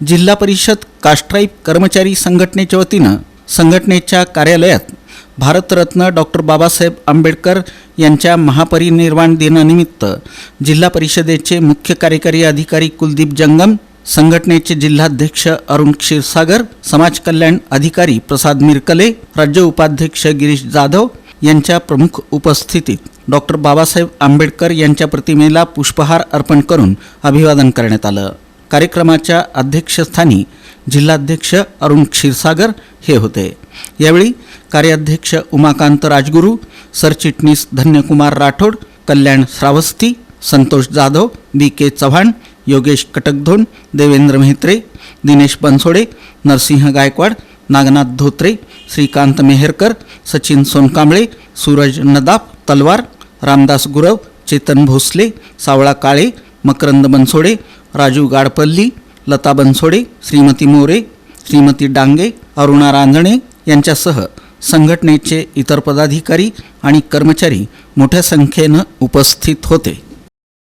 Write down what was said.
जिल्हा परिषद कास्ट्राईप कर्मचारी संघटनेच्या वतीनं संघटनेच्या कार्यालयात भारतरत्न डॉक्टर बाबासाहेब आंबेडकर यांच्या महापरिनिर्वाण दिनानिमित्त जिल्हा परिषदेचे मुख्य कार्यकारी अधिकारी कुलदीप जंगम संघटनेचे जिल्हाध्यक्ष अरुण क्षीरसागर समाज कल्याण अधिकारी प्रसाद मिरकले राज्य उपाध्यक्ष गिरीश जाधव यांच्या प्रमुख उपस्थितीत डॉक्टर बाबासाहेब आंबेडकर यांच्या प्रतिमेला पुष्पहार अर्पण करून अभिवादन करण्यात आलं. कार्यक्रमाच्या अध्यक्षस्थानी जिल्हाध्यक्ष अरुण क्षीरसागर हे होते. यावेळी कार्याध्यक्ष उमाकांत राजगुरू सरचिटणीस धन्यकुमार राठोड कल्याण श्रावस्ती संतोष जाधव बी के चव्हाण योगेश कटकधोन देवेंद्र म्हेत्रे दिनेश बनसोडे नरसिंह गायकवाड नागनाथ धोत्रे श्रीकांत मेहरकर सचिन सोनकांबळे सूरज नदाप तलवार रामदास गुरव चेतन भोसले सावळा काळे मकरंद बनसोडे राजू गाडपल्ली लता बनसोडे श्रीमती मोरे श्रीमती डांगे अरुणा रांजणे यांच्यासह संघटनेचे इतर पदाधिकारी आणि कर्मचारी मोठ्या संख्येनं उपस्थित होते.